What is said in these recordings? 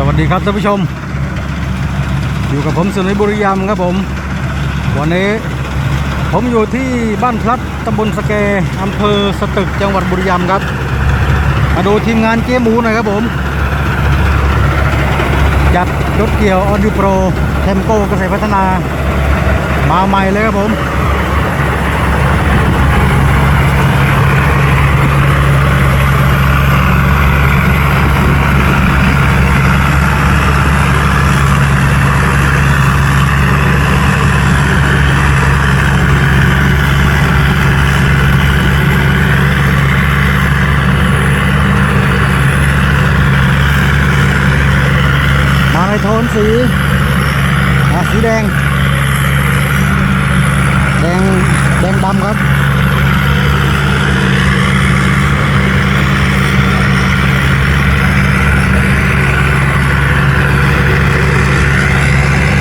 สวัสดีครับท่านผู้ชม อยู่กับผมสุนิบุรียามครับผม วันนี้ผมอยู่ที่บ้านพลัดตำบลสแกอำเภอสตึกจังหวัดบุรีรัมย์ครับ มาดูทีมงานเจ๊หมูหน่อยครับผมจัดรถเกี่ยวออดิโปรเทมโก้เกษตรพัฒนา มาใหม่เลยครับผม มาในโทนสีอะสีแดง แดง แดำครับ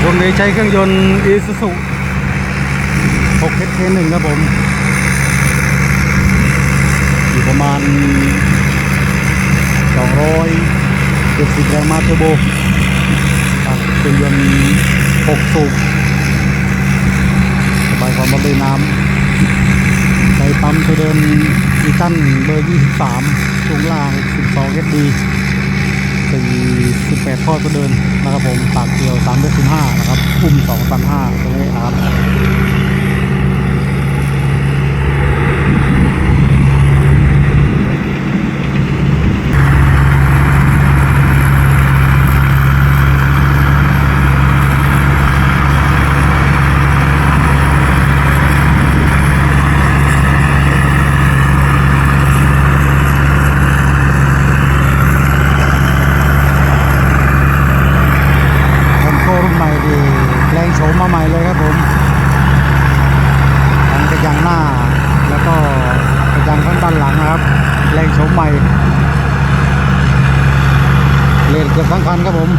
รุ่นนี้ใช้เครื่องยนต์ Isuzu 6 h 1ครับผม อยู่ประมาณ 270แรงม้าเทอร์โบครับเป็นยนต์6สูบสบายความร้อนด้วยน้ำ ใช้ปั๊มตัวเดินอีตันเบอร์ 23ช่วงล่าง 12 SD 48ข้อตัวเดินนะครับผมปากเกลียว3เดือน15นะครับอุ้ม2 3 5ตรงนี้ครับ ผมโชว์รุ่นใหม่ดีแปลงโฉมมาใหม่เลยครับผมทั้งกระจังหน้า แล้วก็กระจังข้างด้านหลังนะครับแปลงโฉมใหม่เลนเกือบทั้ง คันครับผม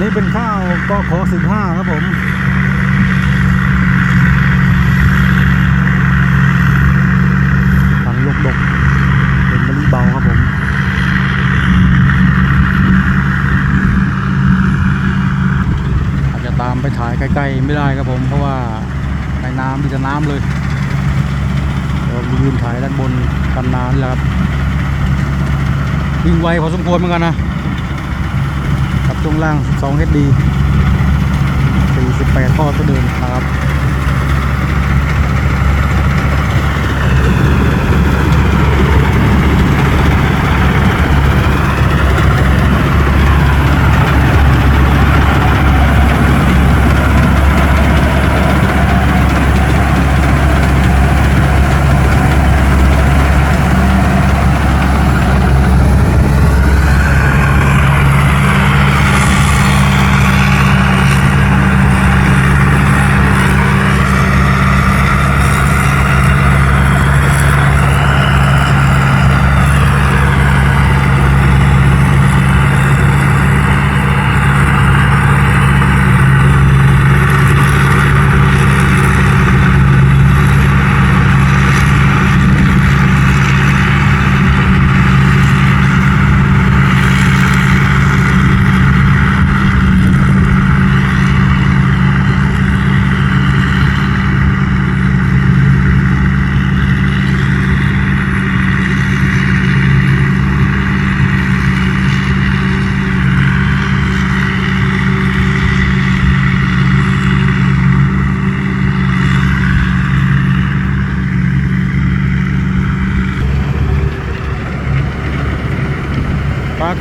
นี่เป็นข้าวก็ขอสิบห้าครับผมทางยกดกเป็นมะลิเบาครับผมอาจจะตามไปถ่ายใกล้ๆไม่ได้ครับผม เพราะว่าในน้ำมีแต่น้ำเลย ยืนถ่ายด้านบนกันน้ำนี่แหละครับวิ่งไวพอสมควรเหมือนกันนะกับช่วงล่าง2 HD 48 ข้อตัวเดินนะครับ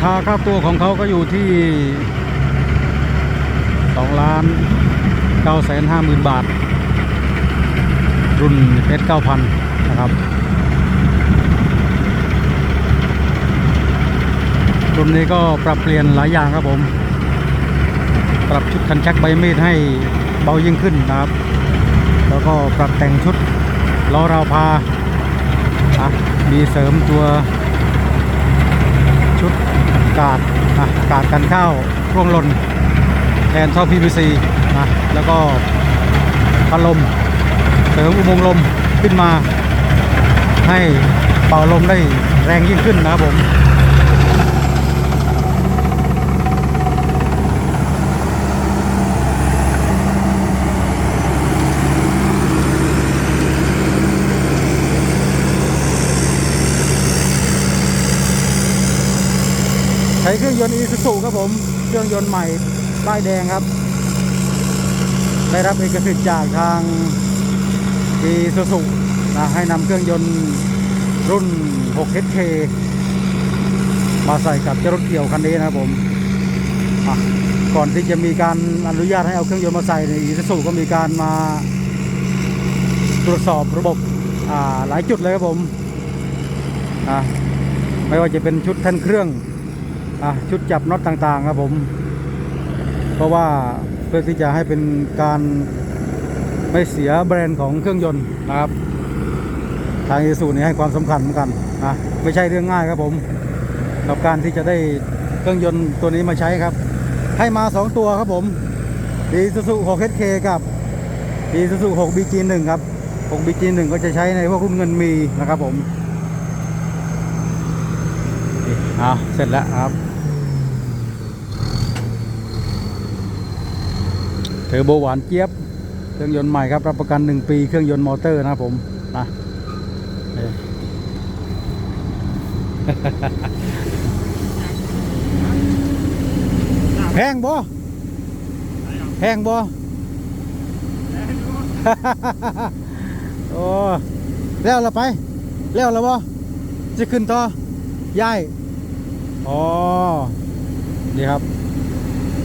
คาค่าตัวของเขาก็อยู่ที่2ล้าน9แสน5หมื่นบาท รุ่น S 9000 นะครับ รุ่นนี้ก็ปรับเปลี่ยนหลายอย่างครับผม ปรับชุดคันชักใบมีดให้เบายิ่งขึ้นนะครับ แล้วก็ปรับแต่งชุดล้อราวพาอะมีเสริมตัว กาดนะกาดกันข้าวร่วงหล่นแทนท่อ PVC นะแล้วก็พัดลมเสริมอุโมงค์ลมขึ้นมา ให้เป่าลมได้แรงยิ่งขึ้นนะครับผม รื่องยนต์อีซูซูครับผม เครื่องยนต์ใหม่ป้ายแดงครับ ได้รับเอกสิทธิ์จากทางอีซูซูนะให้นำเครื่องยนต์รุ่น 6HK มาใส่กับเจ้ารถเกี่ยวคันนี้นะครับผมก่อนที่จะมีการอนุญาตให้เอาเครื่องยนต์มาใส่ในอีซูซูก็มีการมาตรวจสอบระบบอ่าหลายจุดเลยครับผมอะไม่ว่าจะเป็นชุดแท่นเครื่อง ชุดจับน็อตต่างๆครับผม เพราะว่าเพื่อที่จะให้เป็นการไม่เสียแบรนด์ของเครื่องยนต์นะครับ ทางอีซูนี่ให้ความสำคัญเหมือนกันนะไม่ใช่เรื่องง่ายครับผมกับการที่จะได้เครื่องยนต์ตัวนี้มาใช้ครับ ให้มา 2 ตัวครับผมดีซูซู 6HK กับดีซูซู 6BG1 ครับ 6BG1 ก็จะใช้ในพวกรุ่นเงินมีนะครับผมอะเสร็จแล้วครับ เท อร์โบหวานเจี๊ยบ เครื่องยนต์ใหม่ครับ รับประกัน 1 ปีเครื่องยนต์มอเตอร์นะครับผมนะนี่แพงบ่แพงบ่โอ้แล้วละไป แล้วละบ่จะขึ้นต่อย่ายอ๋อนี่ครับ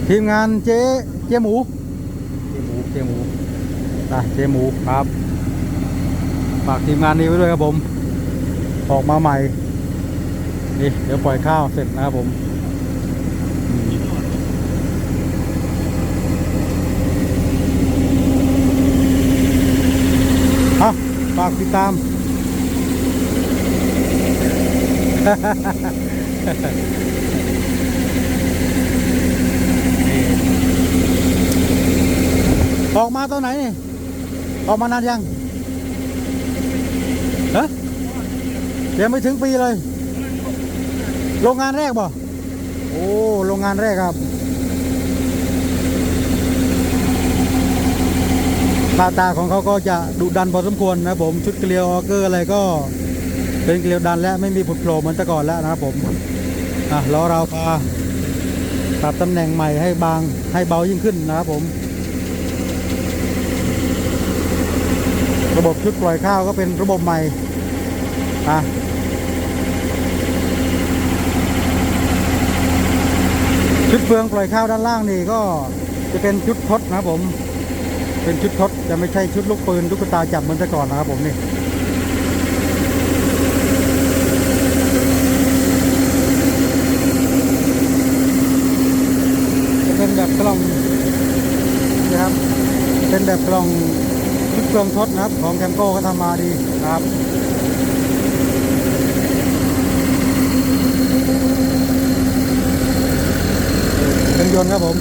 ทีมงานเจ๊เจ๊หมู เจ๊หมูเจ๊หมูนะเจ๊หมูครับ ฝากทีมงานนี้ไว้ด้วยครับผม ออกมาใหม่ นี่เดี๋ยวปล่อยข้าวเสร็จนะครับผมอืมเอาฝากติดตาม ออกมาตอนไหนนี่ออกมานานยังเฮ้เดี๋ยวไม่ถึงปีเลย โรงงานแรกบ่โอ้โรงงานแรกครับหน้าตาของเขาก็จะดุดันพอสมควรนะผมชุดเกลียวออเกอร์อะไรก็เป็นเกลียวดันและไม่มีผุดโผล่เหมือนแต่ก่อนแล้วนะครับผมอะล้อเราพาปรับตำแหน่งใหม่ให้บางให้เบายิ่งขึ้นนะครับผม ระบบชุดปล่อยข้าวก็เป็นระบบใหม่อะชุดเฟืองปล่อยข้าวด้านล่างนี่ก็จะเป็นชุดทดนะผม เป็นชุดทดจะไม่ใช่ชุดลูกปืนลูกตาจับเหมือนแต่ก่อนนะครับผมนี่จะเป็นแบบกล่องนะครับ เป็นแบบกล่อง ชุดเครื่องทดนะครับ ของแคมโก้ก็ทำมาดีครับเครื่องยนต์ครับผม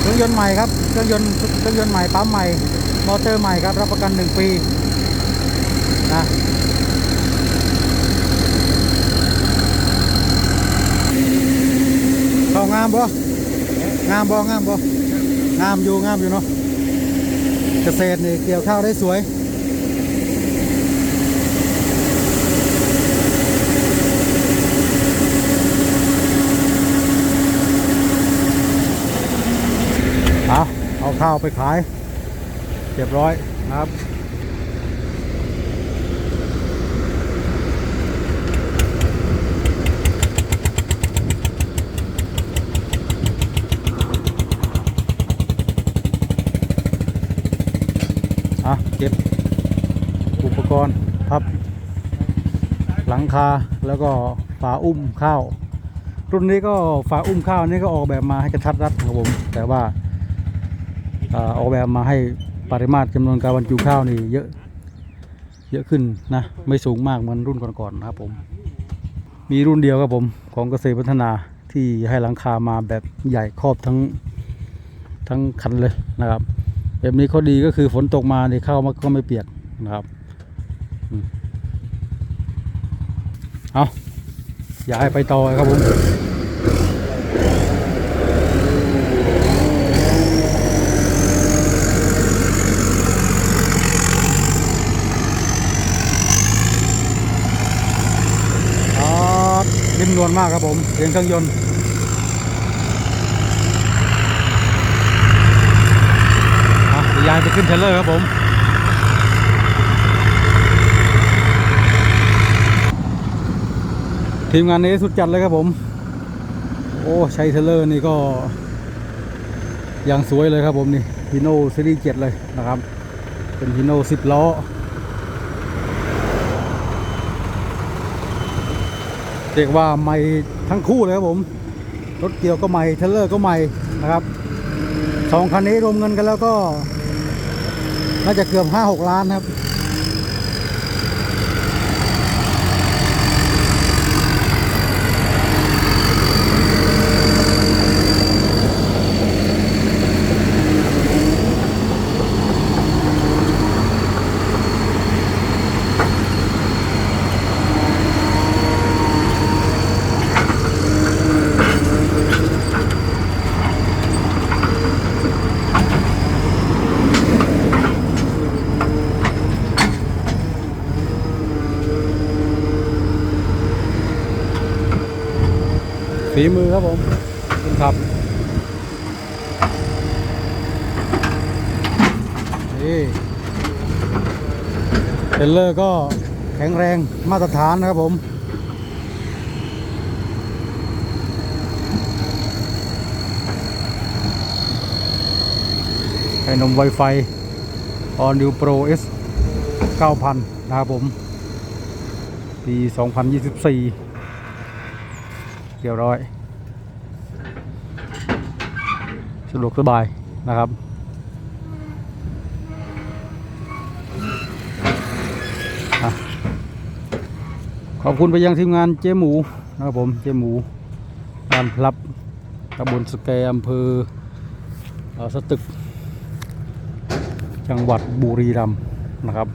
เครื่องยนต์ใหม่ครับเครื่องยนต์เครื่องยนต์ใหม่ปั๊มใหม่มอเตอร์ใหม่ครับรับประกัน 1 ปีนะ เข้า งามบ่งามบ่งามบ่งามอยู่งามอยู่เนาะเกษตรนี่เกี่ยวข้าวได้สวยเอาเอาข้าวไปขายเรียบร้อยนะครับ ก็บอุปกรณ์พับ หลังคาแล้วก็ฝาอุ้มข้าว รุ่นนี้ก็ฝาอุ้มข้าวนี่ก็ออกแบบมาให้กระทัดรัดครับผมแต่ว่าอ่าออกแบบมาให้ปริมาตรจำนวนการบรรจุข้าวนี่เยอะเยอะขึ้นนะไม่สูงมากเหมือนรุ่นก่อนๆนะครับผม มีรุ่นเดียวครับผมของเกษตรพัฒนาที่ให้หลังคามาแบบใหญ่ครอบทั้งทั้งคันเลยนะครับ แบบนี้เข้อดีก็คือฝนตกมาเนี่ยเข้ามาก็ไม่เปียกนะครับเอาอย่าให้ไปต่อครับผมอ๋อริมนวลมากครับผมเสียงเครื่องยนต์ อะเดี๋ยวยายไป ขึ้นเทเลอร์ครับผม ทีมงานนี้สุดจัดเลยครับผม โอ้ใช้เทเลอร์นี่ก็ยังสวยเลยครับผมนี่ฮีโน่ซีรีส์เจ็ดเลยนะครับ เป็นฮีโน่สิบล้อเรียกว่าใหม่ทั้งคู่เลยครับผม รถเกี่ยวก็ใหม่เทเลอร์ก็ใหม่นะครับสองคันนี้รวมเงินกันแล้วก็ น่าจะเกือบห้าหกล้านครับ มือครับผมคุณครับนี่เทรลเลอร์ก็แข็งแรงมาตรฐานนะครับผมไอ้นม Wi-Fi On New Pro S 9000 นะครับผม ปี 2024 เรียบร้อย สะดวกสบายนะครับอขอบคุณไปยังทีมงานเจ๊หมูนะครับผมเจ๊หมูบ้านพลับตำบลสแกอำเภอสตึก จังหวัดบุรีรัมย์นะครับ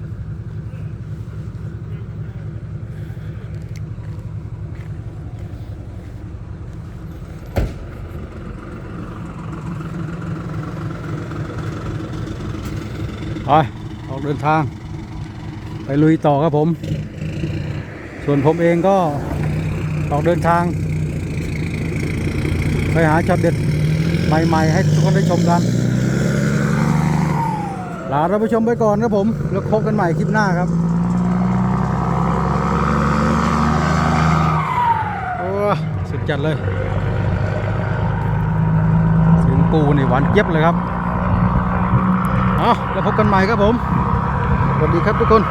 ไปออกเดินทาง ไปลุยต่อครับผม ส่วนผมเองก็ออกเดินทาง ไปหาช็อตเด็ดใหม่ๆ ให้ทุกคนได้ชมกันลาเราไปชมไปก่อนครับผม แล้วพบกันใหม่คลิปหน้าครับโอ้สุดจัดเลยเสียงปูนี่หวานเจี๊ยบเลยครับ เอาแล้วพบกันใหม่ครับผม สวัสดีครับทุกคน